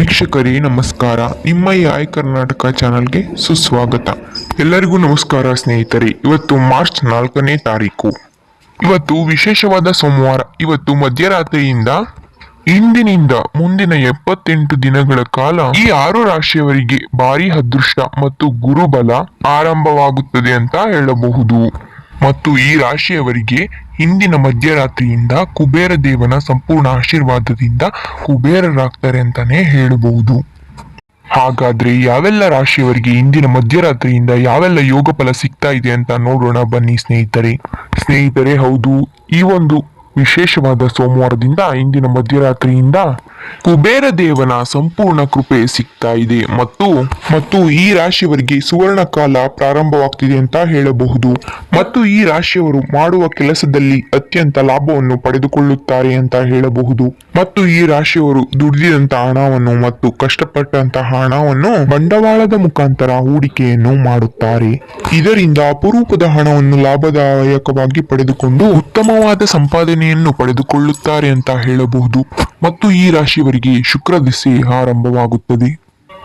ವೀಕ್ಷಕರೇ, ನಮಸ್ಕಾರ. ನಿಮ್ಮ ಆಯ್ ಕರ್ನಾಟಕ ಚಾನಲ್ಗೆ ಸುಸ್ವಾಗತ. ಎಲ್ಲರಿಗೂ ನಮಸ್ಕಾರ, ಸ್ನೇಹಿತರೆ. ಇವತ್ತು ಮಾರ್ಚ್ ನಾಲ್ಕನೇ ತಾರೀಕು. ಇವತ್ತು ವಿಶೇಷವಾದ ಸೋಮವಾರ. ಇವತ್ತು ಮಧ್ಯರಾತ್ರಿಯಿಂದ ಇಂದಿನಿಂದ ಮುಂದಿನ ಎಪ್ಪತ್ತೆಂಟು ದಿನಗಳ ಕಾಲ ಈ ಆರು ರಾಶಿಯವರಿಗೆ ಭಾರಿ ಅದೃಷ್ಟ ಮತ್ತು ಗುರುಬಲ ಆರಂಭವಾಗುತ್ತದೆ ಅಂತ ಹೇಳಬಹುದು. ಮತ್ತು ಈ ರಾಶಿಯವರಿಗೆ ಇಂದಿನ ಮಧ್ಯರಾತ್ರಿಯಿಂದ ಕುಬೇರ ದೇವನ ಸಂಪೂರ್ಣ ಆಶೀರ್ವಾದದಿಂದ ಕುಬೇರರಾಗ್ತಾರೆ ಅಂತಾನೆ ಹೇಳಬಹುದು. ಹಾಗಾದ್ರೆ ಯಾವೆಲ್ಲ ರಾಶಿಯವರಿಗೆ ಇಂದಿನ ಮಧ್ಯರಾತ್ರಿಯಿಂದ ಯಾವೆಲ್ಲ ಯೋಗ ಫಲ ಸಿಗ್ತಾ ಇದೆ ಅಂತ ನೋಡೋಣ ಬನ್ನಿ ಸ್ನೇಹಿತರೆ. ಸ್ನೇಹಿತರೆ ಹೌದು, ಈ ಒಂದು ವಿಶೇಷವಾದ ಸೋಮವಾರದಿಂದ ಇಂದಿನ ಮಧ್ಯರಾತ್ರಿಯಿಂದ ಕುಬೇರ ದೇವನ ಸಂಪೂರ್ಣ ಕೃಪೆ ಸಿಗ್ತಾ ಇದೆ. ಮತ್ತು ಮತ್ತು ಈ ರಾಶಿಯವರಿಗೆ ಸುವರ್ಣ ಕಾಲ ಪ್ರಾರಂಭವಾಗ್ತಿದೆ ಅಂತ ಹೇಳಬಹುದು. ಮತ್ತು ಈ ರಾಶಿಯವರು ಮಾಡುವ ಕೆಲಸದಲ್ಲಿ ಅತ್ಯಂತ ಲಾಭವನ್ನು ಪಡೆದುಕೊಳ್ಳುತ್ತಾರೆ ಅಂತ ಹೇಳಬಹುದು. ಮತ್ತು ಈ ರಾಶಿಯವರು ದುಡಿದಂತ ಹಣವನ್ನು ಮತ್ತು ಕಷ್ಟಪಟ್ಟಂತಹ ಹಣವನ್ನು ಬಂಡವಾಳದ ಮುಖಾಂತರ ಹೂಡಿಕೆಯನ್ನು ಮಾಡುತ್ತಾರೆ. ಇದರಿಂದ ಅಪರೂಪದ ಹಣವನ್ನು ಲಾಭದಾಯಕವಾಗಿ ಪಡೆದುಕೊಂಡು ಉತ್ತಮವಾದ ಸಂಪಾದನೆಯನ್ನು ಪಡೆದುಕೊಳ್ಳುತ್ತಾರೆ ಅಂತ ಹೇಳಬಹುದು. ಮತ್ತು ಈ ರಾಶಿಯವರಿಗೆ ಶುಕ್ರ ದಿಸೆ ಆರಂಭವಾಗುತ್ತದೆ.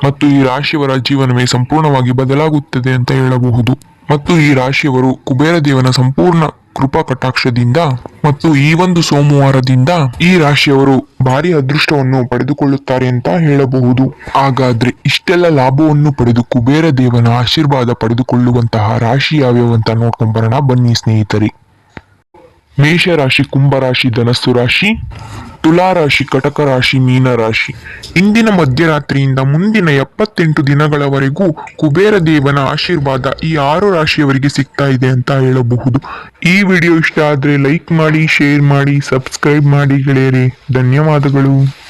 ಮತ್ತು ಈ ರಾಶಿಯವರ ಜೀವನವೇ ಸಂಪೂರ್ಣವಾಗಿ ಬದಲಾಗುತ್ತದೆ ಅಂತ ಹೇಳಬಹುದು. ಮತ್ತು ಈ ರಾಶಿಯವರು ಕುಬೇರ ದೇವನ ಸಂಪೂರ್ಣ ಕೃಪಾ ಕಟಾಕ್ಷದಿಂದ ಮತ್ತು ಈ ಒಂದು ಸೋಮವಾರದಿಂದ ಈ ರಾಶಿಯವರು ಭಾರಿ ಅದೃಷ್ಟವನ್ನು ಪಡೆದುಕೊಳ್ಳುತ್ತಾರೆ ಅಂತ ಹೇಳಬಹುದು. ಹಾಗಾದ್ರೆ ಇಷ್ಟೆಲ್ಲ ಲಾಭವನ್ನು ಪಡೆದು ಕುಬೇರ ದೇವನ ಆಶೀರ್ವಾದ ಪಡೆದುಕೊಳ್ಳುವಂತಹ ರಾಶಿ ಯಾವ್ಯಾವಂತ ಅಂತ ಬನ್ನಿ ಸ್ನೇಹಿತರೆ. ಮೇಷರಾಶಿ, ಕುಂಭರಾಶಿ ಧನಸ್ಸು ರಾಶಿ ತುಲಾರಾಶಿ ಕಟಕ ರಾಶಿ ಮೀನ ರಾಶಿ ಇಂದಿನ ಮಧ್ಯರಾತ್ರಿಯಿಂದ ಮುಂದಿನ ಎಪ್ಪತ್ತೆಂಟು ದಿನಗಳವರೆಗೂ ಕುಬೇರ ದೇವನ ಆಶೀರ್ವಾದ ಈ ಆರು ರಾಶಿಯವರಿಗೆ ಸಿಗ್ತಾ ಇದೆ ಅಂತ ಹೇಳಬಹುದು. ಈ ವಿಡಿಯೋ ಇಷ್ಟ ಆದರೆ ಲೈಕ್ ಮಾಡಿ, ಶೇರ್ ಮಾಡಿ, ಸಬ್ಸ್ಕ್ರೈಬ್ ಮಾಡಿ ಗೆಳೆಯರೆ. ಧನ್ಯವಾದಗಳು.